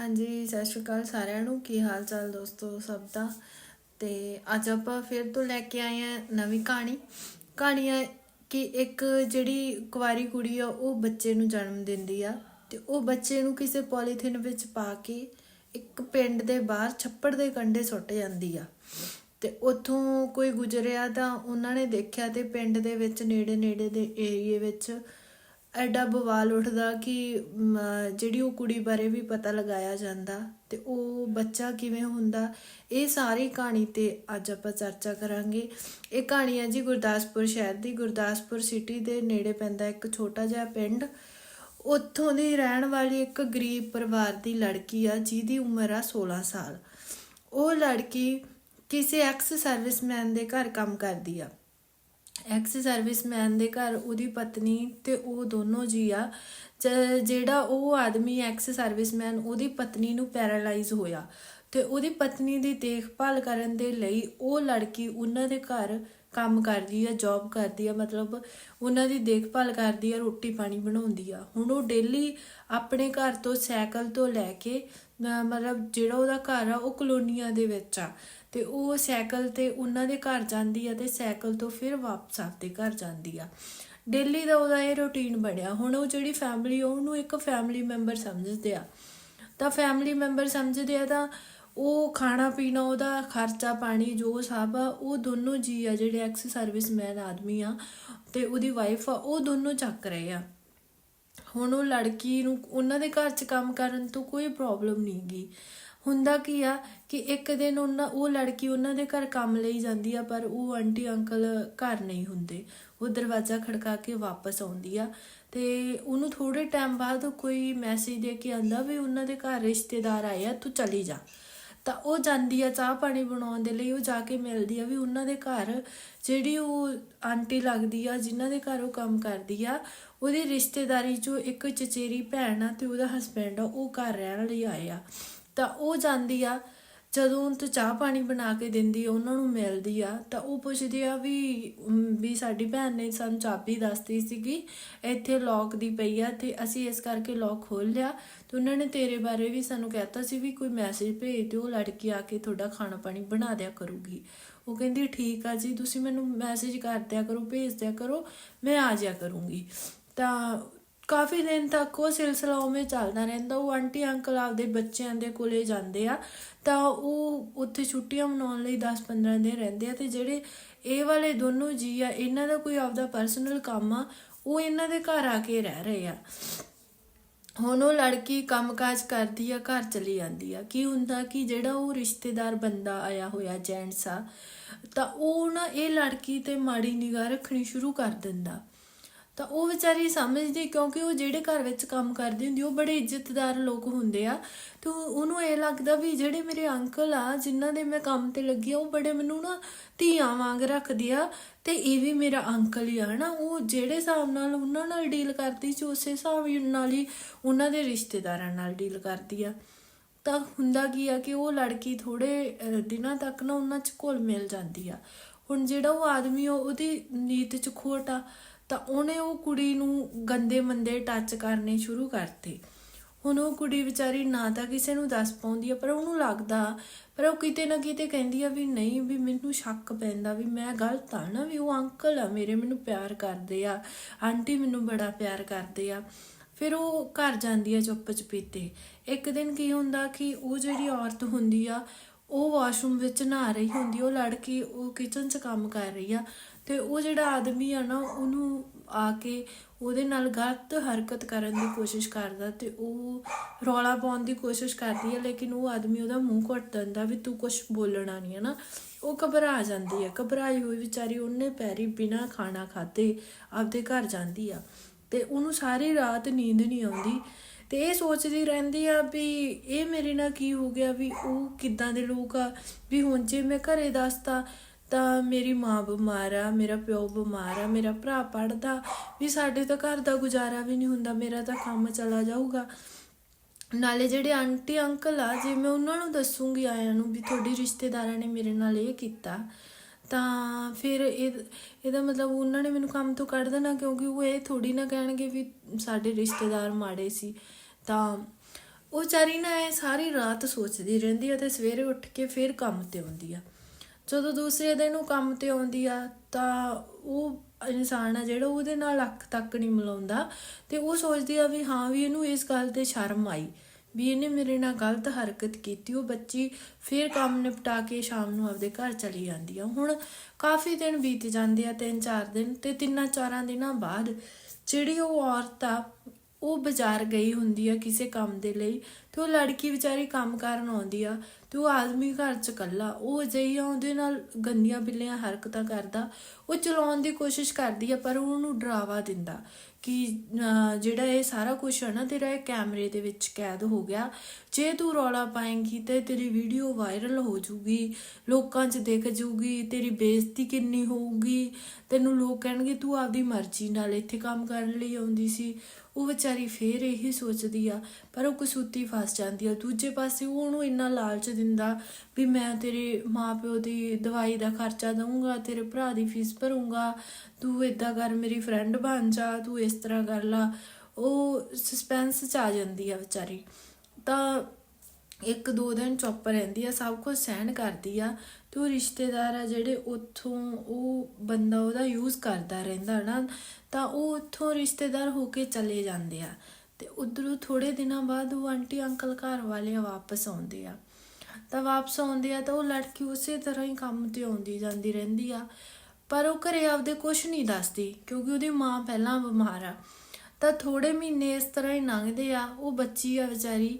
ਹਾਂਜੀ, ਸਤਿ ਸ਼੍ਰੀ ਅਕਾਲ ਸਾਰਿਆਂ ਨੂੰ। ਕੀ ਹਾਲ ਚਾਲ ਦੋਸਤੋ, ਸਭ ਦਾ? ਤੇ ਅੱਜ ਆਪਾਂ ਫਿਰ ਤੋਂ ਲੈ ਕੇ ਆਏ ਆ ਨਵੀਂ ਕਹਾਣੀ। ਕਹਾਣੀ ਹੈ ਕਿ ਇੱਕ ਜਿਹੜੀ ਕੁਵਾਰੀ ਕੁੜੀ ਆ, ਉਹ ਬੱਚੇ ਨੂੰ ਜਨਮ ਦਿੰਦੀ ਆ ਤੇ ਉਹ ਬੱਚੇ ਨੂੰ ਕਿਸੇ ਪੋਲੀਥੀਨ ਵਿੱਚ ਪਾ ਕੇ ਇੱਕ ਪਿੰਡ ਦੇ ਬਾਹਰ ਛੱਪੜ ਦੇ ਕੰਢੇ ਸੁੱਟ ਜਾਂਦੀ ਆ। ਤੇ ਉੱਥੋਂ ਕੋਈ ਗੁਜ਼ਰਿਆ ਤਾਂ ਉਹਨਾਂ ਨੇ ਦੇਖਿਆ ਤੇ ਪਿੰਡ ਦੇ ਵਿੱਚ ਨੇੜੇ ਨੇੜੇ ਦੇ ਏਰੀਏ ਵਿੱਚ ਐਡਾ ਬਵਾਲ ਉੱਠਦਾ ਕਿ ਜਿਹੜੀ ਉਹ ਕੁੜੀ ਬਾਰੇ ਵੀ ਪਤਾ ਲਗਾਇਆ ਜਾਂਦਾ ਤੇ ਉਹ ਬੱਚਾ ਕਿਵੇਂ ਹੁੰਦਾ, ਇਹ ਸਾਰੀ ਕਹਾਣੀ ਤੇ ਅੱਜ ਆਪਾਂ ਚਰਚਾ ਕਰਾਂਗੇ। ਇਹ ਕਹਾਣੀ ਹੈ ਜੀ ਗੁਰਦਾਸਪੁਰ ਸ਼ਹਿਰ ਦੀ, ਗੁਰਦਾਸਪੁਰ ਸਿਟੀ ਦੇ ਨੇੜੇ ਪੈਂਦਾ ਇੱਕ ਛੋਟਾ ਜਿਹਾ ਪਿੰਡ। ਉੱਥੋਂ ਦੀ ਰਹਿਣ ਵਾਲੀ ਇੱਕ ਗਰੀਬ ਪਰਿਵਾਰ ਦੀ ਲੜਕੀ ਆ, ਜਿਹਦੀ ਉਮਰ ਆ 16 ਸਾਲ। ਉਹ ਲੜਕੀ ਕਿਸੇ ਐਕਸ ਸਰਵਿਸਮੈਨ ਦੇ ਘਰ ਕੰਮ ਕਰਦੀ ਆ। ਐਕਸ ਸਰਵਿਸਮੈਨ ਦੇ ਘਰ ਉਹਦੀ ਪਤਨੀ ਤੇ ਉਹ ਦੋਨੋਂ ਜੀ ਆ। ਜ- ਜਿਹੜਾ ਉਹ ਆਦਮੀ ਐਕਸ ਸਰਵਿਸਮੈਨ ਉਹਦੀ ਪਤਨੀ ਨੂੰ ਪੈਰਾਲਾਈਜ਼ ਹੋਇਆ। ਤੇ ਉਹਦੀ ਪਤਨੀ ਦੀ ਦੇਖਭਾਲ ਕਰਨ ਦੇ ਲਈ ਉਹ ਲੜਕੀ ਉਹਨਾਂ ਦੇ ਘਰ ਕੰਮ ਕਰਦੀ ਆ ਜੌਬ ਕਰਦੀ ਆ, ਮਤਲਬ ਉਹਨਾਂ ਦੀ ਦੇਖਭਾਲ ਕਰਦੀ ਆ, ਰੋਟੀ ਪਾਣੀ ਬਣਾਉਂਦੀ ਆ। ਹੁਣ ਉਹ ਡੇਲੀ ਆਪਣੇ ਘਰ ਤੋਂ ਸਾਈਕਲ ਤੋਂ ਲੈ ਕੇ ਮਤਲਬ ਜਿਹੜਾ ਉਹਦਾ ਘਰ ਆ, ਉਹ ਕਲੋਨੀਆਂ ਦੇ ਵਿੱਚ ਆ। ਤੇ ਉਹ ਸਾਈਕਲ ਤੇ ਉਹਨਾਂ ਦੇ ਘਰ ਜਾਂਦੀ ਆ ਤੇ ਸਾਈਕਲ ਤੋਂ ਫਿਰ ਵਾਪਸ ਆਪਦੇ ਘਰ ਜਾਂਦੀ ਆ। ਡੇਲੀ ਦਾ ਉਹਦਾ ਇਹ ਰੁਟੀਨ ਬਣਿਆ। ਹੁਣ ਉਹ ਜਿਹੜੀ ਫੈਮਿਲੀ ਉਹਨੂੰ ਇੱਕ ਫੈਮਿਲੀ ਮੈਂਬਰ ਸਮਝਦੇ ਆ। ਤਾਂ ਫੈਮਿਲੀ ਮੈਂਬਰ ਸਮਝਦੇ ਆ ਤਾਂ ਉਹ ਖਾਣਾ ਪੀਣਾ, ਉਹਦਾ ਖਰਚਾ, ਪਾਣੀ ਜੋ ਸਭ ਆ, ਉਹ ਦੋਨੋਂ ਜੀ ਆ ਜਿਹੜੇ ਐਕਸ ਸਰਵਿਸਮੈਨ ਆਦਮੀ ਆ ਤੇ ਉਹਦੀ ਵਾਈਫ ਆ, ਉਹ ਦੋਨੋਂ ਚੱਕ ਰਹੇ ਆ। ਹੁਣ ਉਹ ਲੜਕੀ ਨੂੰ, ਉਹਨਾਂ ਦੇ ਘਰ 'ਚ ਕੰਮ ਕਰਨ ਤੋਂ ਕੋਈ ਪ੍ਰੋਬਲਮ ਨਹੀਂ ਗੀ। ਹੁੰਦਾ ਕੀ ਆ ਕਿ ਇੱਕ ਦਿਨ ਉਹਨਾਂ, ਉਹ ਲੜਕੀ ਉਹਨਾਂ ਦੇ ਘਰ ਕੰਮ ਲਈ ਜਾਂਦੀ ਆ, ਪਰ ਉਹ ਆਂਟੀ, ਅੰਕਲ ਘਰ ਨਹੀਂ ਹੁੰਦੇ। ਉਹ ਦਰਵਾਜ਼ਾ ਖੜਕਾ ਕੇ ਵਾਪਸ ਆਉਂਦੀ ਆ। ਤੇ ਉਹਨੂੰ ਥੋੜੇ ਟਾਈਮ ਬਾਅਦ ਕੋਈ ਮੈਸੇਜ ਦੇ ਕੇ ਆਂਦਾ ਵੀ ਉਹਨਾਂ ਦੇ ਘਰ ਰਿਸ਼ਤੇਦਾਰ ਆਏ ਆ, ਤੂੰ ਚਲੀ ਜਾ। ਤਾਂ ਉਹ ਜਾਂਦੀ ਆ ਚਾਹ ਪਾਣੀ ਬਣਾਉਣ ਦੇ ਲਈ, ਉਹ ਜਾ ਕੇ ਮਿਲਦੀ ਆ ਵੀ ਉਹਨਾਂ ਦੇ ਘਰ ਜਿਹੜੀ ਉਹ ਆਂਟੀ ਲੱਗਦੀ ਆ, ਜਿਨ੍ਹਾਂ ਦੇ ਘਰ ਉਹ ਕੰਮ ਕਰਦੀ ਆ, ਉਹਦੀ ਰਿਸ਼ਤੇਦਾਰੀ ਚੋਂ ਇੱਕ ਚਚੇਰੀ ਭੈਣ ਆ ਤੇ ਉਹਦਾ ਹਸਬੈਂਡ ਆ, ਉਹ ਘਰ ਰਹਿਣ ਲਈ ਆਏ ਆ। ਤਾਂ ਉਹ ਜਾਂਦੀ ਆ ਜਦੋਂ ਉਹ ਚਾਹ ਪਾਣੀ ਬਣਾ ਕੇ ਦਿੰਦੀ ਉਹਨਾਂ ਨੂੰ ਮਿਲਦੀ ਆ, ਤਾਂ ਉਹ ਪੁੱਛਦੀ ਆ ਵੀ ਵੀ ਸਾਡੀ ਭੈਣ ਨੇ ਸਾਨੂੰ ਚਾਬੀ ਦੱਸਤੀ ਸੀਗੀ, ਇੱਥੇ ਲੌਕ ਦੀ ਪਈ ਆ, ਤੇ ਅਸੀਂ ਇਸ ਕਰਕੇ ਲੌਕ ਖੋਲ ਲਿਆ ਤੇ ਉਹਨਾਂ ਨੇ ਤੇਰੇ ਬਾਰੇ ਵੀ ਸਾਨੂੰ ਕਹਿਤਾ ਸੀ ਵੀ ਕੋਈ ਮੈਸੇਜ ਭੇਜ ਦਿਓ ਲੜਕੀ ਆ ਕੇ ਤੁਹਾਡਾ ਖਾਣਾ ਪਾਣੀ ਬਣਾ ਦਿਆ ਕਰੂਗੀ। ਉਹ ਕਹਿੰਦੀ, ਠੀਕ ਆ ਜੀ, ਤੁਸੀਂ ਮੈਨੂੰ ਮੈਸੇਜ ਕਰ ਦਿਆ ਕਰੋ, ਭੇਜ ਦਿਆ ਕਰੋ, ਮੈਂ ਆ ਜਾਇਆ ਕਰੂੰਗੀ। ਤਾਂ ਕਾਫੀ ਦਿਨ ਤੱਕ ਉਹ ਸਿਲਸਿਲਾ ਉਵੇਂ ਚੱਲਦਾ ਰਹਿੰਦਾ, ਉਹ ਆਂਟੀ ਅੰਕਲ ਆਪਦੇ ਬੱਚਿਆਂ ਦੇ ਕੋਲੇ ਜਾਂਦੇ ਆ, ਤਾਂ ਉਹ ਉੱਥੇ ਛੁੱਟੀਆਂ ਮਨਾਉਣ ਲਈ 10-15 ਦਿਨ ਰਹਿੰਦੇ ਆ, ਤੇ ਜਿਹੜੇ ਇਹ ਵਾਲੇ ਦੋਨੋਂ ਜੀ ਆ, ਇਹਨਾਂ ਦਾ ਕੋਈ ਆਪਦਾ ਪਰਸਨਲ ਕੰਮ ਆ, ਉਹ ਇਹਨਾਂ ਦੇ ਘਰ ਆ ਕੇ ਰਹਿ ਰਹੇ ਆ। ਹੁਣ ਉਹ ਲੜਕੀ ਕੰਮਕਾਜ ਕਰਦੀ ਆ, ਘਰ ਚਲੀ ਜਾਂਦੀ ਆ। ਕੀ ਹੁੰਦਾ ਕਿ ਜਿਹੜਾ ਉਹ ਰਿਸ਼ਤੇਦਾਰ ਬੰਦਾ ਆਇਆ ਹੋਇਆ ਜੈਂਟਸ ਆ, ਤਾਂ ਉਹ ਨਾ ਇਹ ਲੜਕੀ ਤੇ ਮਾੜੀ ਨਿਗਾਹ ਰੱਖਣੀ ਸ਼ੁਰੂ ਕਰ ਦਿੰਦਾ। ਤਾਂ ਉਹ ਵਿਚਾਰੀ ਸਮਝਦੀ ਕਿਉਂਕਿ ਉਹ ਜਿਹੜੇ ਘਰ ਵਿੱਚ ਕੰਮ ਕਰਦੀ ਹੁੰਦੀ ਉਹ ਬੜੇ ਇੱਜ਼ਤਦਾਰ ਲੋਕ ਹੁੰਦੇ ਆ। ਤੇ ਉਹ- ਉਹਨੂੰ ਇਹ ਲੱਗਦਾ ਵੀ ਜਿਹੜੇ ਮੇਰੇ ਅੰਕਲ ਆ ਜਿਨ੍ਹਾਂ ਦੇ ਮੈਂ ਕੰਮ ਤੇ ਲੱਗੀ ਆ ਉਹ ਬੜੇ ਮੈਨੂੰ ਨਾ ਧੀਆਂ ਵਾਂਗ ਰੱਖਦੀ ਆ ਤੇ ਇਹ ਵੀ ਮੇਰਾ ਅੰਕਲ ਹੀ ਆ ਹਨਾ? ਉਹ ਜਿਹੜੇ ਹਿਸਾਬ ਨਾਲ ਉਹਨਾਂ ਨਾਲ ਡੀਲ ਕਰਦੀ ਸੀ ਉਸੇ ਹਿਸਾਬ ਨਾਲ ਹੀ ਉਹਨਾਂ ਦੇ ਰਿਸ਼ਤੇਦਾਰਾਂ ਨਾਲ ਡੀਲ ਕਰਦੀ ਆ। ਤਾਂ ਹੁੰਦਾ ਕੀ ਆ ਕਿ ਉਹ ਲੜਕੀ ਥੋੜੇ ਦਿਨਾਂ ਤੱਕ ਨਾ ਉਹਨਾਂ 'ਚ ਘੁਲ ਮਿਲ ਜਾਂਦੀ ਆ। ਹੁਣ ਜਿਹੜਾ ਉਹ ਆਦਮੀ ਆ, ਉਹਦੀ ਨੀਤ 'ਚ ਖੋਟ ਆ ਤਾਂ ਉਹਨੇ ਉਹ ਕੁੜੀ ਨੂੰ ਗੰਦੇ ਮੰਦੇ ਟੱਚ ਕਰਨੇ ਸ਼ੁਰੂ ਕਰਤੇ। ਹੁਣ ਉਹ ਕੁੜੀ ਵਿਚਾਰੀ ਨਾ ਤਾਂ ਕਿਸੇ ਨੂੰ ਦੱਸ ਪਾਉਂਦੀ ਆ, ਪਰ ਉਹਨੂੰ ਲੱਗਦਾ, ਪਰ ਉਹ ਕਿਤੇ ਨਾ ਕਿਤੇ ਕਹਿੰਦੀ ਆ ਵੀ ਨਹੀਂ, ਵੀ ਮੈਨੂੰ ਸ਼ੱਕ ਪੈਂਦਾ ਵੀ ਮੈਂ ਗਲਤ ਆ ਨਾ, ਵੀ ਉਹ ਅੰਕਲ ਆ ਮੇਰੇ, ਮੈਨੂੰ ਪਿਆਰ ਕਰਦੇ ਆ। ਆਂਟੀ ਮੈਨੂੰ ਬੜਾ ਪਿਆਰ ਕਰਦੇ ਆ। ਫਿਰ ਉਹ ਘਰ ਜਾਂਦੀ ਆ ਚੁੱਪ ਚਪੀਤੇ ਇੱਕ ਦਿਨ ਕੀ ਹੁੰਦਾ ਕਿ ਉਹ ਜਿਹੜੀ ਔਰਤ ਹੁੰਦੀ ਆ, ਉਹ ਵਾਸ਼ਰੂਮ ਵਿੱਚ ਨਹਾ ਰਹੀ ਹੁੰਦੀ, ਉਹ ਲੜਕੀ ਉਹ ਕਿਚਨ 'ਚ ਕੰਮ ਕਰ ਰਹੀ ਆ। ਤੇ ਉਹ ਜਿਹੜਾ ਆਦਮੀ ਆ ਨਾ, ਉਹਨੂੰ ਆ ਕੇ ਉਹਦੇ ਨਾਲ ਗਲਤ ਹਰਕਤ ਕਰਨ ਦੀ ਕੋਸ਼ਿਸ਼ ਕਰਦਾ ਤੇ ਉਹ ਰੌਲਾ ਪਾਉਣ ਦੀ ਕੋਸ਼ਿਸ਼ ਕਰਦੀ ਹੈ ਲੇਕਿਨ ਉਹ ਆਦਮੀ ਉਹਦਾ ਮੂੰਹ ਘੁੱਟ ਦਿੰਦਾ ਵੀ ਤੂੰ ਕੁਝ ਬੋਲਣਾ ਨਹੀਂ ਹੈ ਨਾ ਉਹ ਘਬਰਾ ਜਾਂਦੀ ਹੈ ਘਬਰਾਈ ਹੋਈ ਵਿਚਾਰੀ ਉਹਨੇ ਪੈਰੀ ਬਿਨਾ ਖਾਣਾ ਖਾਦੇ ਆਪਦੇ ਘਰ ਜਾਂਦੀ ਆ ਤੇ ਉਹਨੂੰ ਸਾਰੀ ਰਾਤ ਨੀਂਦ ਨਹੀਂ ਆਉਂਦੀ ਤੇ ਇਹ ਸੋਚਦੀ ਰਹਿੰਦੀ ਆ ਵੀ ਇਹ ਮੇਰੇ ਨਾਲ ਕੀ ਹੋ ਗਿਆ, ਵੀ ਉਹ ਕਿੱਦਾਂ ਦੇ ਲੋਕ ਆ, ਵੀ ਹੁਣ ਜੇ ਮੈਂ ਘਰੇ ਦੱਸਤਾ ਤਾਂ ਮੇਰੀ ਮਾਂ ਬਿਮਾਰ ਆ, ਮੇਰਾ ਪਿਓ ਬਿਮਾਰ ਆ, ਮੇਰਾ ਭਰਾ ਪੜਦਾ ਵੀ ਸਾਡੇ ਤਾਂ ਘਰ ਦਾ ਗੁਜ਼ਾਰਾ ਵੀ ਨਹੀਂ ਹੁੰਦਾ, ਮੇਰਾ ਤਾਂ ਕੰਮ ਚਲਾ ਜਾਊਗਾ। ਨਾਲੇ ਜਿਹੜੇ ਆਂਟੀ, ਅੰਕਲ ਆ, ਜੇ ਮੈਂ ਉਹਨਾਂ ਨੂੰ ਦੱਸੂਗੀ ਆਇਆਂ ਨੂੰ ਵੀ ਤੁਹਾਡੀ ਰਿਸ਼ਤੇਦਾਰਾਂ ਨੇ ਮੇਰੇ ਨਾਲ ਇਹ ਕੀਤਾ, ਤਾਂ ਫਿਰ ਇਹ, ਇਹਦਾ ਮਤਲਬ ਉਹਨਾਂ ਨੇ ਮੈਨੂੰ ਕੰਮ ਤੋਂ ਕੱਢ ਦੇਣਾ, ਕਿਉਂਕਿ ਉਹ ਇਹ ਥੋੜੀ ਨਾ ਕਹਿਣਗੇ ਵੀ ਸਾਡੇ ਰਿਸ਼ਤੇਦਾਰ ਮਾੜੇ ਸੀ। ਤਾਂ ਉਹ ਵਿਚਾਰੀ ਨਾ ਇਹ ਸਾਰੀ ਰਾਤ ਸੋਚਦੀ ਰਹਿੰਦੀ ਆ ਤੇ ਸਵੇਰੇ ਉੱਠ ਕੇ ਫਿਰ ਕੰਮ ਤੇ ਆਉਂਦੀ ਆ। ਜਦੋਂ ਦੂਸਰੇ ਦਿਨ ਉਹ ਕੰਮ ਤੇ ਆਉਂਦੀ ਆ, ਤਾਂ ਉਹ ਇਨਸਾਨ ਆ ਜਿਹੜਾ ਉਹਦੇ ਨਾਲ ਅੱਖ ਤੱਕ ਨਹੀਂ ਮਿਲਾਉਂਦਾ ਤੇ ਉਹ ਸੋਚਦੀ ਆ ਵੀ ਹਾਂ ਵੀ ਇਹਨੂੰ ਇਸ ਗੱਲ ਤੇ ਸ਼ਰਮ ਆਈ, ਵੀ ਇਹਨੇ ਮੇਰੇ ਨਾਲ ਗਲਤ ਹਰਕਤ ਕੀਤੀ, ਉਹ ਬੱਚੀ ਫਿਰ ਕੰਮ ਨਿਪਟਾ ਕੇ ਸ਼ਾਮ ਨੂੰ ਆਪਦੇ ਘਰ ਚਲੀ ਜਾਂਦੀ ਆ। ਹੁਣ ਕਾਫੀ ਦਿਨ ਬੀਤ ਜਾਂਦੇ ਆ, ਤਿੰਨ ਚਾਰ ਦਿਨ ਤੇ ਤਿੰਨਾਂ ਚਾਰਾਂ ਦਿਨਾਂ ਬਾਅਦ ਜਿਹੜੀ ਉਹ ਔਰਤ ਆ, ਉਹ ਬਾਜ਼ਾਰ ਗਈ ਹੁੰਦੀ ਆ ਕਿਸੇ ਕੰਮ ਦੇ ਲਈ ਤੇ ਉਹ ਲੜਕੀ ਵਿਚਾਰੀ ਕੰਮ ਕਰਨ ਆਉਂਦੀ ਆ ਤੇ ਉਹ ਆਦਮੀ ਘਰ ਚ ਇਕੱਲਾ, ਉਹ ਅਜਿਹੀਆਂ ਉਹਦੇ ਨਾਲ ਗੰਦੀਆਂ ਬਿੱਲੀਆਂ ਹਰਕਤਾਂ ਕਰਦਾ, ਉਹ ਚਲਾਉਣ ਦੀ ਕੋਸ਼ਿਸ਼ ਕਰਦੀ ਹੈ ਪਰ ਉਹਨੂੰ ਡਰਾਵਾ ਦਿੰਦਾ। ਕਿ ਜਿਹੜਾ ਇਹ ਸਾਰਾ ਕੁਝ ਹੈ ਨਾ ਤੇਰਾ ਇਹ ਕੈਮਰੇ ਦੇ ਵਿੱਚ ਕੈਦ ਹੋ ਗਿਆ। ਜੇ ਤੂੰ ਰੌਲਾ ਪਾਏਂਗੀ ਤੇ ਤੇਰੀ ਵੀਡੀਓ ਵਾਇਰਲ ਹੋ ਜੂਗੀ, ਲੋਕਾਂ 'ਚ ਦਿਖ ਜੂਗੀ, ਤੇਰੀ ਬੇਇੱਜ਼ਤੀ ਕਿੰਨੀ ਹੋਊਗੀ, ਤੈਨੂੰ ਲੋਕ ਕਹਿਣਗੇ ਤੂੰ ਆਪਦੀ ਮਰਜ਼ੀ ਨਾਲ ਇੱਥੇ ਕੰਮ ਕਰਨ ਲਈ ਆਉਂਦੀ ਸੀ। ਉਹ ਵਿਚਾਰੀ ਫੇਰ ਇਹੀ ਸੋਚਦੀ ਆ, ਪਰ ਉਹ ਕਸੂਤੀ ਫਸ ਜਾਂਦੀ ਆ। ਦੂਜੇ ਪਾਸੇ ਉਹ ਉਹਨੂੰ ਇੰਨਾ ਲਾਲਚ ਦਿੰਦਾ ਵੀ ਮੈਂ ਤੇਰੇ ਮਾਪਿਓ ਦੀ ਦਵਾਈ ਦਾ ਖਰਚਾ ਦਊਂਗਾ, ਤੇਰੇ ਭਰਾ ਦੀ ਫੀਸ ਭਰੂੰਗਾ, ਤੂੰ ਇਦਾਂ ਕਰ, ਮੇਰੀ ਫਰੈਂਡ ਬਣ ਜਾ, ਤੂੰ ਇਸ ਤਰ੍ਹਾਂ ਕਰ ਲਾ, ਉਹ ਸਸਪੈਂਸ ਚ ਆ ਜਾਂਦੀ ਆ ਵਿਚਾਰੀ। ਤਾਂ ਇੱਕ ਦੋ ਦਿਨ ਚੁੱਪ ਰਹਿੰਦੀ ਆ, ਸਭ ਕੁਝ ਸਹਿਣ ਕਰਦੀ ਆ ਤੇ ਉਹ ਰਿਸ਼ਤੇਦਾਰ ਆ ਜਿਹੜੇ ਉੱਥੋਂ ਉਹ ਬੰਦਾ ਉਹਦਾ ਯੂਜ਼ ਕਰਦਾ ਰਹਿੰਦਾ ਨਾ, ਤਾਂ ਉਹ ਉੱਥੋਂ ਰਿਸ਼ਤੇਦਾਰ ਹੋ ਕੇ ਚਲੇ ਜਾਂਦੇ ਆ ਤੇ ਉਧਰੋਂ ਥੋੜੇ ਦਿਨਾਂ ਬਾਅਦ ਉਹ ਆਂਟੀ ਅੰਕਲ ਘਰ ਵਾਲੇ ਵਾਪਸ ਆਉਂਦੇ ਆ। ਤਾਂ ਵਾਪਸ ਆਉਂਦੇ ਆ ਤਾਂ ਉਹ ਲੜਕੀ ਉਸੇ ਤਰ੍ਹਾਂ ਹੀ ਕੰਮ ਤੇ ਆਉਂਦੀ ਜਾਂਦੀ ਰਹਿੰਦੀ ਆ। ਪਰ ਉਹ ਘਰੇ ਆਪਦੇ ਕੁਝ ਨਹੀਂ ਦੱਸਦੀ, ਕਿਉਂਕਿ ਉਹਦੀ ਮਾਂ ਪਹਿਲਾਂ ਬਿਮਾਰ ਆ। ਤਾਂ ਥੋੜੇ ਮਹੀਨੇ ਇਸ ਤਰ੍ਹਾਂ ਹੀ ਲੰਘਦੇ ਆ, ਉਹ ਬੱਚੀ ਆ ਵਿਚਾਰੀ,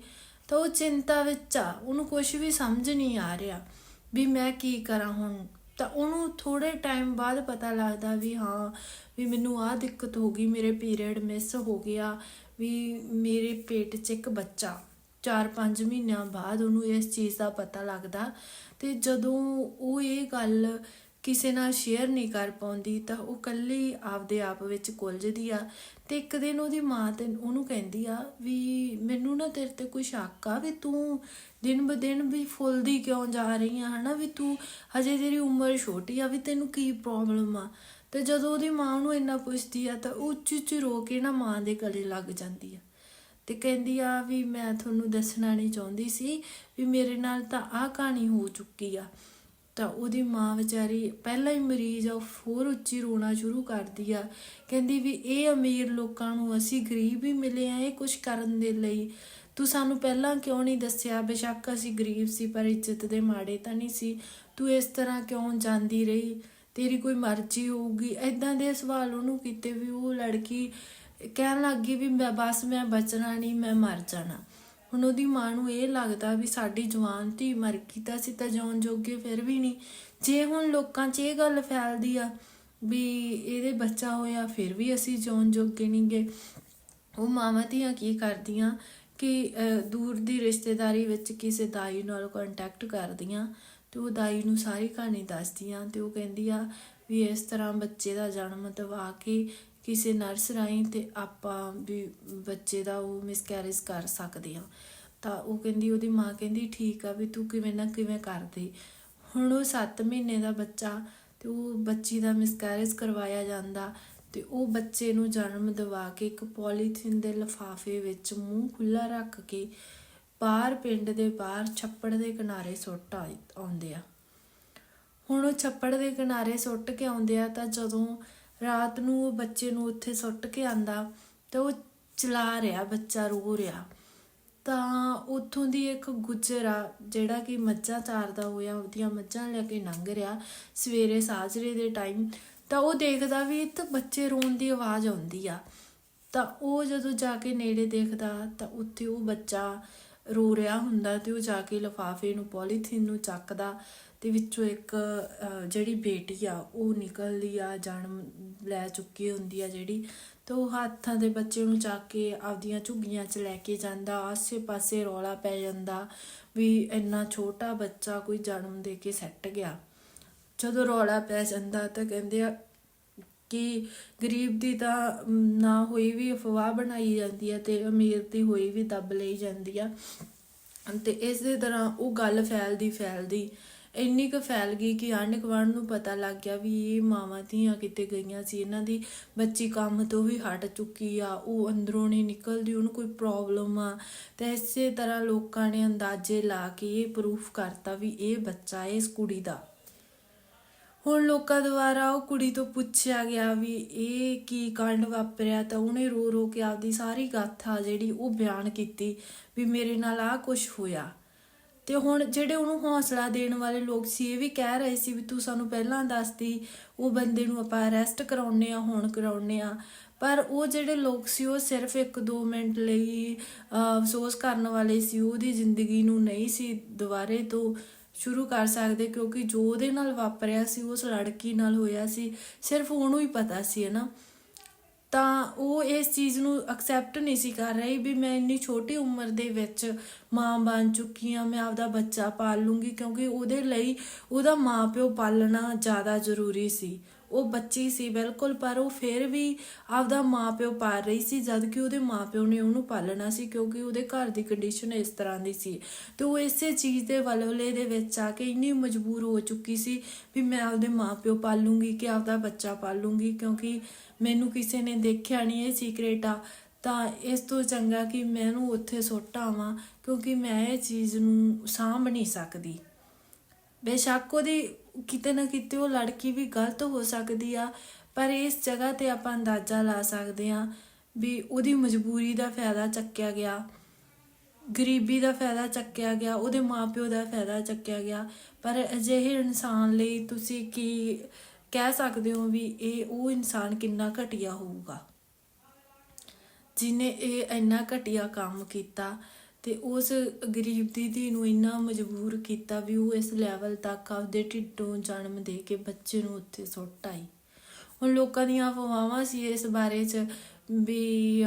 ਤਾਂ ਉਹ ਚਿੰਤਾ ਵਿੱਚ ਆ, ਉਹਨੂੰ ਕੁਝ ਵੀ ਸਮਝ ਨਹੀਂ ਆ ਰਿਹਾ ਵੀ ਮੈਂ ਕੀ ਕਰਾਂ ਹੁਣ। ਤਾਂ ਉਹਨੂੰ ਥੋੜੇ ਟਾਈਮ ਬਾਅਦ ਪਤਾ ਲੱਗਦਾ ਵੀ ਹਾਂ, ਵੀ ਮੈਨੂੰ ਆਹ ਦਿੱਕਤ ਹੋ ਗਈ, ਮੇਰੇ ਪੀਰੀਅਡ ਮਿਸ ਹੋ ਗਿਆ, ਵੀ ਮੇਰੇ ਪੇਟ 'ਚ ਇੱਕ ਬੱਚਾ। 4-5 ਮਹੀਨਿਆਂ ਬਾਅਦ ਉਹਨੂੰ ਇਸ ਚੀਜ਼ ਦਾ ਪਤਾ ਲੱਗਦਾ ਤੇ ਜਦੋਂ ਉਹ ਇਹ ਗੱਲ ਕਿਸੇ ਨਾਲ ਸ਼ੇਅਰ ਨਹੀਂ ਕਰ ਪਾਉਂਦੀ ਤਾਂ ਉਹ ਇਕੱਲੀ ਆਪਦੇ ਆਪ ਵਿੱਚ ਕੁਲਝਦੀ ਆ ਤੇ ਇੱਕ ਦਿਨ ਉਹਦੀ ਮਾਂ ਤੇ ਉਹਨੂੰ ਕਹਿੰਦੀ ਆ ਵੀ ਮੈਨੂੰ ਨਾ ਤੇਰੇ ਤੇ ਕੋਈ ਸ਼ੱਕ ਆ ਵੀ ਤੂੰ ਦਿਨ ਬ ਦਿਨ ਵੀ ਫੁੱਲਦੀ ਕਿਉਂ ਜਾ ਰਹੀ ਆ, ਹਨਾ? ਵੀ ਤੂੰ ਹਜੇ ਤੇਰੀ ਉਮਰ ਛੋਟੀ ਆ, ਵੀ ਤੈਨੂੰ ਕੀ ਪ੍ਰੋਬਲਮ ਆ? ਤੇ ਜਦੋਂ ਉਹਦੀ ਮਾਂ ਉਹਨੂੰ ਇੰਨਾ ਪੁੱਛਦੀ ਆ ਤਾਂ ਉਹ ਉੱਚੀ ਉੱਚੀ ਰੋ ਕੇ ਨਾ ਮਾਂ ਦੇ ਗਲੇ ਲੱਗ ਜਾਂਦੀ ਆ। ਤੇ ਕਹਿੰਦੀ ਆ ਵੀ ਮੈਂ ਤੁਹਾਨੂੰ ਦੱਸਣਾ ਨਹੀਂ ਚਾਹੁੰਦੀ ਸੀ ਵੀ ਮੇਰੇ ਨਾਲ ਤਾਂ ਆਹ ਕਹਾਣੀ ਹੋ ਚੁੱਕੀ ਆ। ਤਾਂ ਉਹਦੀ ਮਾਂ ਵਿਚਾਰੀ ਪਹਿਲਾਂ ਹੀ ਮਰੀਜ਼ ਆ, ਉਹ ਹੋਰ ਉੱਚੀ ਰੋਣਾ ਸ਼ੁਰੂ ਕਰਦੀ ਆ। ਕਹਿੰਦੀ ਵੀ ਇਹ ਅਮੀਰ ਲੋਕਾਂ ਨੂੰ ਅਸੀਂ ਗਰੀਬ ਹੀ ਮਿਲੇ ਆ, ਇਹ ਕੁਝ ਕਰਨ ਦੇ ਲਈ। ਤੂੰ ਸਾਨੂੰ ਪਹਿਲਾਂ ਕਿਉਂ ਨਹੀਂ ਦੱਸਿਆ? ਬੇਸ਼ੱਕ ਅਸੀਂ ਗਰੀਬ ਸੀ, ਪਰ ਇੱਜ਼ਤ ਦੇ ਮਾੜੇ ਤਾਂ ਨਹੀਂ ਸੀ। ਤੂੰ ਇਸ ਤਰ੍ਹਾਂ ਕਿਉਂ ਜਾਂਦੀ ਰਹੀ? ਤੇਰੀ ਕੋਈ ਮਰਜ਼ੀ ਹੋਊਗੀ। ਐਦਾਂ ਦੇ ਸਵਾਲ ਉਹਨੂੰ ਕੀਤੇ ਵੀ ਉਹ ਲੜਕੀ ਕਹਿਣ ਲੱਗੀ ਵੀ ਮੈਂ ਬਸ ਮੈਂ ਬਚਣਾ ਨਹੀਂ, ਮੈਂ ਮਰ ਜਾਣਾ। ਹੁਣ ਉਹਦੀ ਮਾਂ ਨੂੰ ਇਹ ਲੱਗਦਾ ਵੀ ਸਾਡੀ ਜਵਾਨ ਧੀ ਮਰ ਗਈ ਤਾਂ ਅਸੀਂ ਤਾਂ ਜਿਉਣ ਜੋਗੇ ਫਿਰ ਵੀ ਨਹੀਂ। ਜੇ ਹੁਣ ਲੋਕਾਂ 'ਚ ਇਹ ਗੱਲ ਫੈਲਦੀ ਆ ਵੀ ਇਹਦੇ ਬੱਚਾ ਹੋਇਆ, ਫਿਰ ਵੀ ਅਸੀਂ ਜਿਉਣ ਜੋਗੇ ਨਹੀਂਗੇ। ਉਹ ਮਾਵਾਂ ਧੀਆਂ ਕੀ ਕਰਦੀਆਂ ਕਿ ਦੂਰ ਦੀ ਰਿਸ਼ਤੇਦਾਰੀ ਵਿੱਚ ਕਿਸੇ ਦਾਈ ਨਾਲ ਕੰਟੈਕਟ ਕਰਦੀਆਂ ਤੇ ਉਹ ਦਾਈ ਨੂੰ ਸਾਰੀ ਕਹਾਣੀ ਦੱਸਦੀਆਂ ਤੇ ਉਹ ਕਹਿੰਦੀ ਆ ਵੀ ਇਸ ਤਰ੍ਹਾਂ ਬੱਚੇ ਦਾ ਜਨਮ ਦਵਾ ਕੇ ਕਿਸੇ ਨਰਸ ਰਾਹੀਂ ਤੇ ਆਪਾਂ ਵੀ ਬੱਚੇ ਦਾ ਉਹ ਮਿਸਕੈਰੇਜ ਕਰ ਸਕਦੇ ਆ ਤਾਂ ਉਹ ਕਹਿੰਦੀ, ਉਹਦੀ ਮਾਂ ਕਹਿੰਦੀ, ਠੀਕ ਆ ਵੀ ਤੂੰ ਕਿਵੇਂ ਨਾ ਕਿਵੇਂ ਕਰਦੀ। ਹੁਣ ਉਹ 7 ਮਹੀਨੇ ਦਾ ਬੱਚਾ ਤੇ ਉਹ ਬੱਚੀ ਦਾ ਮਿਸਕੈਰੇਜ ਕਰਵਾਇਆ ਜਾਂਦਾ ਤੇ ਉਹ ਬੱਚੇ ਨੂੰ ਜਨਮ ਦਿਵਾ ਕੇ ਇੱਕ ਪੋਲੀਥੀਨ ਦੇ ਲਿਫਾਫੇ ਵਿੱਚ ਮੂੰਹ ਖੁੱਲਾ ਰੱਖ ਕੇ ਬਾਹਰ ਪਿੰਡ ਦੇ ਬਾਹਰ ਛੱਪੜ ਦੇ ਕਿਨਾਰੇ ਸੁੱਟ ਆਉਂਦੇ ਆ। ਹੁਣ ਉਹ ਛੱਪੜ ਦੇ ਕਿਨਾਰੇ ਸੁੱਟ ਕੇ ਆਉਂਦੇ ਆ ਤਾਂ ਜਦੋਂ ਰਾਤ ਨੂੰ ਉਹ ਬੱਚੇ ਨੂੰ ਉੱਥੇ ਸੁੱਟ ਕੇ ਆਂਦਾ ਤਾਂ ਉਹ ਚਲਾ ਰਿਹਾ, ਬੱਚਾ ਰੋ ਰਿਹਾ। ਤਾਂ ਉੱਥੋਂ ਦੀ ਇੱਕ ਗੁੱਜਰ ਆ, ਜਿਹੜਾ ਕਿ ਮੱਝਾਂ ਚਾਰਦਾ ਹੋਇਆ, ਉਹਦੀਆਂ ਮੱਝਾਂ ਲੈ ਕੇ ਲੰਘ ਰਿਹਾ ਸਵੇਰੇ ਸਾਜਰੇ ਦੇ ਟਾਈਮ ਤਾਂ ਉਹ ਦੇਖਦਾ ਵੀ ਤਾਂ ਬੱਚੇ ਰੋਣ ਦੀ ਆਵਾਜ਼ ਆਉਂਦੀ ਆ। ਤਾਂ ਉਹ ਜਦੋਂ ਜਾ ਕੇ ਨੇੜੇ ਦੇਖਦਾ ਤਾਂ ਉੱਥੇ ਉਹ ਬੱਚਾ ਰੋ ਰਿਹਾ ਹੁੰਦਾ ਤੇ ਉਹ ਜਾ ਕੇ ਲਿਫਾਫੇ ਨੂੰ, ਪੋਲੀਥੀਨ ਨੂੰ ਚੱਕਦਾ। ਅਤੇ ਵਿੱਚੋਂ ਇੱਕ ਜਿਹੜੀ ਬੇਟੀ ਆ, ਉਹ ਨਿਕਲਦੀ ਆ, ਜਨਮ ਲੈ ਚੁੱਕੀ ਹੁੰਦੀ ਆ ਜਿਹੜੀ, ਤੇ ਉਹ ਹੱਥਾਂ ਦੇ ਬੱਚੇ ਨੂੰ ਚੱਕ ਕੇ ਆਪਦੀਆਂ ਝੁੱਗੀਆਂ 'ਚ ਲੈ ਕੇ ਜਾਂਦਾ, ਆਸੇ-ਪਾਸੇ ਰੌਲਾ ਪੈ ਜਾਂਦਾ ਵੀ ਇੰਨਾ ਛੋਟਾ ਬੱਚਾ ਕੋਈ ਜਨਮ ਦੇ ਕੇ ਸੱਟ ਗਿਆ। ਜਦੋਂ ਰੌਲਾ ਪੈ ਜਾਂਦਾ ਤਾਂ ਕਹਿੰਦੇ ਆ ਕਿ ਗਰੀਬ ਦੀ ਤਾਂ ਨਾ ਹੋਈ ਵੀ ਅਫਵਾਹ ਬਣਾਈ ਜਾਂਦੀ ਹੈ ਤੇ ਅਮੀਰ ਦੀ ਹੋਈ ਵੀ ਦੱਬ ਲਈ ਜਾਂਦੀ ਆ। ਤੇ ਦੇ ਤਰ੍ਹਾਂ ਉਹ ਗੱਲ ਫੈਲਦੀ ਫੈਲਦੀ ਇੰਨੀ ਕੁ ਫੈਲ ਗਈ ਕਿ ਆਂਢ ਗੁਆਂਢ ਨੂੰ ਪਤਾ ਲੱਗ ਗਿਆ ਵੀ ਇਹ ਮਾਵਾਂ ਧੀਆਂ ਕਿਤੇ ਗਈਆਂ ਸੀ। ਇਹਨਾਂ ਦੀ ਬੱਚੀ ਕੰਮ ਤੋਂ ਵੀ ਹਟ ਚੁੱਕੀ ਆ। ਉਹ ਅੰਦਰੋਂ ਨਹੀਂ ਨਿਕਲਦੀ, ਉਹਨੂੰ ਕੋਈ ਪ੍ਰੋਬਲਮ ਆ। ਤੇ ਇਸੇ ਤਰ੍ਹਾਂ ਲੋਕਾਂ ਨੇ ਅੰਦਾਜ਼ੇ ਲਾ ਕੇ ਇਹ ਪ੍ਰੂਫ ਕਰਤਾ ਵੀ ਇਹ ਬੱਚਾ, ਇਸ ਕੁੜੀ ਦਾ। ਹੁਣ ਲੋਕਾਂ ਦੁਆਰਾ ਉਹ ਕੁੜੀ ਤੋਂ ਪੁੱਛਿਆ ਗਿਆ ਵੀ ਇਹ ਕੀ ਕਾਂਡ ਵਾਪਰਿਆ ਤਾਂ ਉਹਨੇ ਰੋ ਰੋ ਕੇ ਆਪਦੀ ਸਾਰੀ ਗਾਥਾ ਜਿਹੜੀ ਉਹ ਬਿਆਨ ਕੀਤੀ ਵੀ ਮੇਰੇ ਨਾਲ ਆਹ ਕੁਝ ਹੋਇਆ। ਤੇ ਹੁਣ ਜਿਹੜੇ ਉਹਨੂੰ ਹੌਸਲਾ ਦੇਣ ਵਾਲੇ ਲੋਕ ਸੀ, ਇਹ ਵੀ ਕਹਿ ਰਹੇ ਸੀ ਵੀ ਤੂੰ ਸਾਨੂੰ ਪਹਿਲਾਂ ਦੱਸਦੀ, ਉਹ ਬੰਦੇ ਨੂੰ ਆਪਾਂ ਅਰੈਸਟ ਕਰਾਉਨੇ ਆ ਹੁਣ ਕਰਾਉਨੇ ਆ ਪਰ ਉਹ ਜਿਹੜੇ ਲੋਕ ਸੀ, ਉਹ ਸਿਰਫ 1-2 ਮਿੰਟ ਲਈ ਅਫਸੋਸ ਕਰਨ ਵਾਲੇ ਸੀ, ਉਹਦੀ ਜ਼ਿੰਦਗੀ ਨੂੰ ਨਹੀਂ ਸੀ ਦੁਬਾਰੇ ਤੋਂ ਸ਼ੁਰੂ ਕਰ ਸਕਦੇ ਕਿਉਂਕਿ ਜੋ ਉਹਦੇ ਨਾਲ ਵਾਪਰਿਆ ਸੀ, ਉਸ ਲੜਕੀ ਨਾਲ ਹੋਇਆ ਸੀ, ਸਿਰਫ ਉਹਨੂੰ ਹੀ ਪਤਾ ਸੀ, ਹੈ ਨਾ? ਤਾਂ ਉਹ ਇਸ ਚੀਜ਼ ਨੂੰ ਐਕਸੈਪਟ ਨਹੀਂ ਸੀ ਕਰ ਰਹੀ ਵੀ ਮੈਂ ਇੰਨੀ ਛੋਟੀ ਉਮਰ ਦੇ ਵਿੱਚ ਮਾਂ ਬਣ ਚੁੱਕੀ ਆ ਮੈਂ ਆਪਦਾ ਬੱਚਾ ਪਾਲ ਲੂੰਗੀ ਕਿਉਂਕਿ ਉਹਦੇ ਲਈ ਉਹਦਾ ਮਾਂ ਪਿਓ ਪਾਲਣਾ ਜ਼ਿਆਦਾ ਜ਼ਰੂਰੀ ਸੀ। ਉਹ ਬੱਚੀ ਸੀ ਬਿਲਕੁਲ, ਪਰ ਉਹ ਫਿਰ ਵੀ ਆਪਦਾ ਮਾਪਿਓ ਪਾਲ ਰਹੀ ਸੀ ਜਦ ਕਿ ਉਹਦੇ ਮਾਪਿਓ ਨੇ ਉਹਨੂੰ ਪਾਲਣਾ ਸੀ, ਕਿਉਂਕਿ ਉਹਦੇ ਘਰ ਦੀ ਕੰਡੀਸ਼ਨ ਇਸ ਤਰ੍ਹਾਂ ਦੀ ਸੀ। ਤੇ ਉਹ ਇਸੇ ਚੀਜ਼ ਦੇ ਵਲਵਲੇ ਦੇ ਵਿੱਚ ਆ ਕੇ ਇੰਨੀ ਮਜਬੂਰ ਹੋ ਚੁੱਕੀ ਸੀ ਵੀ ਮੈਂ ਆਪਦੇ ਮਾਪਿਓ ਪਾਲੂੰਗੀ ਕਿ ਆਪਦਾ ਬੱਚਾ ਪਾਲੂੰਗੀ, ਕਿਉਂਕਿ ਮੈਨੂੰ ਕਿਸੇ ਨੇ ਦੇਖਿਆ ਨਹੀਂ ਇਹ ਸੀਕ੍ਰੇਟ ਆ। ਤਾਂ ਇਸ ਤੋਂ ਚੰਗਾ ਕਿ ਮੈਂ ਇਹਨੂੰ ਉੱਥੇ ਸੁੱਟ ਆਵਾਂ, ਕਿਉਂਕਿ ਮੈਂ ਇਹ ਚੀਜ਼ ਨੂੰ ਸਾਂਭ ਨਹੀਂ ਸਕਦੀ। ਬੇਸ਼ੱਕ ਉਹਦੀ ਕਿਤੇ ਨਾ ਕਿਤੇ ਉਹ ਲੜਕੀ ਵੀ ਗਲਤ ਹੋ ਸਕਦੀ ਆ, ਪਰ ਇਸ ਜਗ੍ਹਾ ਤੇ ਆਪਾਂ ਅੰਦਾਜ਼ਾ ਲਾ ਸਕਦੇ ਆ ਵੀ ਉਹਦੀ ਮਜਬੂਰੀ ਦਾ ਫਾਇਦਾ ਚੱਕਿਆ ਗਿਆ, ਗਰੀਬੀ ਦਾ ਫਾਇਦਾ ਚੱਕਿਆ ਗਿਆ, ਉਹਦੇ ਮਾਪਿਓ ਦਾ ਫਾਇਦਾ ਚੱਕਿਆ ਗਿਆ। ਪਰ ਅਜਿਹੇ ਇਨਸਾਨ ਲਈ ਤੁਸੀਂ ਕੀ ਕਹਿ ਸਕਦੇ ਹੋ ਵੀ ਇਹ ਉਹ ਇਨਸਾਨ ਕਿੰਨਾ ਘਟੀਆ ਹੋਊਗਾ? ਜਿਨੇ ਇਹ ਇੰਨਾ ਘਟੀਆ ਕੰਮ ਕੀਤਾ ਤੇ ਉਸ ਗਰੀਬ ਦੀ ਧੀ ਨੂੰ ਇੰਨਾ ਮਜਬੂਰ ਕੀਤਾ ਵੀ ਉਹ ਇਸ ਲੈਵਲ ਤੱਕ ਆਪਦੇ ਢਿੱਡੋਂ ਜਨਮ ਦੇ ਕੇ ਬੱਚੇ ਨੂੰ ਉੱਥੇ ਸੁੱਟ ਆਈ। ਹੁਣ ਲੋਕਾਂ ਦੀਆਂ ਅਫਵਾਹਾਂ ਸੀ ਇਸ ਬਾਰੇ ਚ ਵੀ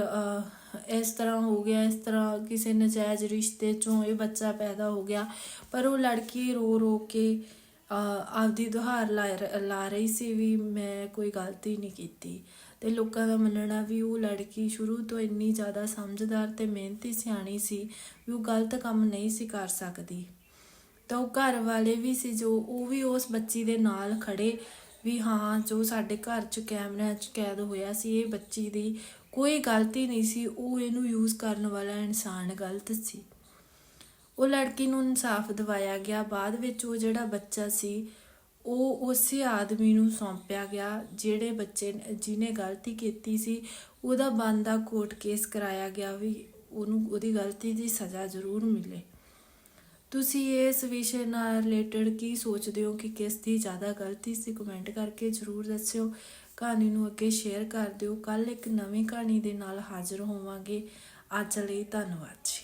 ਇਸ ਤਰ੍ਹਾਂ ਹੋ ਗਿਆ, ਇਸ ਤਰ੍ਹਾਂ ਕਿਸੇ ਨਜਾਇਜ਼ ਰਿਸ਼ਤੇ ਚੋਂ ਇਹ ਬੱਚਾ ਪੈਦਾ ਹੋ ਗਿਆ। ਪਰ ਉਹ ਲੜਕੀ ਰੋ ਰੋ ਕੇ ਆਪਦੀ ਦੁਹਾਰ ਲਾ ਲਾ ਰਹੀ ਸੀ ਵੀ ਮੈਂ ਕੋਈ ਗਲਤੀ ਨਹੀਂ ਕੀਤੀ। ਤੇ ਲੋਕਾਂ ਦਾ ਮੰਨਣਾ ਵੀ ਉਹ ਲੜਕੀ ਸ਼ੁਰੂ ਤੋਂ ਇੰਨੀ ਜ਼ਿਆਦਾ ਸਮਝਦਾਰ ਤੇ ਮਿਹਨਤੀ ਸਿਆਣੀ ਸੀ ਵੀ ਉਹ ਗਲਤ ਕੰਮ ਨਹੀਂ ਸੀ ਕਰ ਸਕਦੀ। ਤਾਂ ਉਹ ਘਰ ਵਾਲੇ ਵੀ ਸੀ ਜੋ ਉਹ ਵੀ ਉਸ ਬੱਚੀ ਦੇ ਨਾਲ ਖੜੇ ਵੀ ਹਾਂ, ਜੋ ਸਾਡੇ ਘਰ 'ਚ ਕੈਮਰਿਆਂ 'ਚ ਕੈਦ ਹੋਇਆ ਸੀ, ਇਹ ਬੱਚੀ ਦੀ ਕੋਈ ਗਲਤੀ ਨਹੀਂ ਸੀ, ਉਹ ਇਹਨੂੰ ਯੂਜ਼ ਕਰਨ ਵਾਲਾ ਇਨਸਾਨ ਗਲਤ ਸੀ। ਉਹ ਲੜਕੀ ਨੂੰ ਇਨਸਾਫ ਦਿਵਾਇਆ ਗਿਆ। ਬਾਅਦ ਵਿੱਚ ਉਹ ਜਿਹੜਾ ਬੱਚਾ ਸੀ ਉਹ ਉਸੇ ਆਦਮੀ ਨੂੰ ਸੌਂਪਿਆ ਗਿਆ ਜਿਹੜੇ ਬੱਚੇ ਨੇ- ਜਿਹਨੇ ਗਲਤੀ ਕੀਤੀ ਸੀ, ਉਹਦਾ ਬੰਦਾ ਕੋਰਟ ਕੇਸ ਕਰਾਇਆ ਗਿਆ ਵੀ ਉਹਨੂੰ, ਉਹਦੀ ਗਲਤੀ ਦੀ ਸਜ਼ਾ ਜ਼ਰੂਰ ਮਿਲੇ। ਤੁਸੀਂ ਇਸ ਵਿਸ਼ੇ ਨਾਲ ਰਿਲੇਟਡ ਕੀ ਸੋਚਦੇ ਹੋ ਕਿ ਕਿਸ ਦੀ ਜ਼ਿਆਦਾ ਗਲਤੀ ਸੀ? ਕਮੈਂਟ ਕਰਕੇ ਜ਼ਰੂਰ ਦੱਸਿਓ। ਕਹਾਣੀ ਨੂੰ ਅੱਗੇ ਸ਼ੇਅਰ ਕਰ ਦਿਓ। ਕੱਲ ਇੱਕ ਨਵੀਂ ਕਹਾਣੀ ਦੇ ਨਾਲ ਹਾਜ਼ਰ ਹੋਵਾਂਗੇ। ਅੱਜ ਲਈ ਧੰਨਵਾਦ ਜੀ।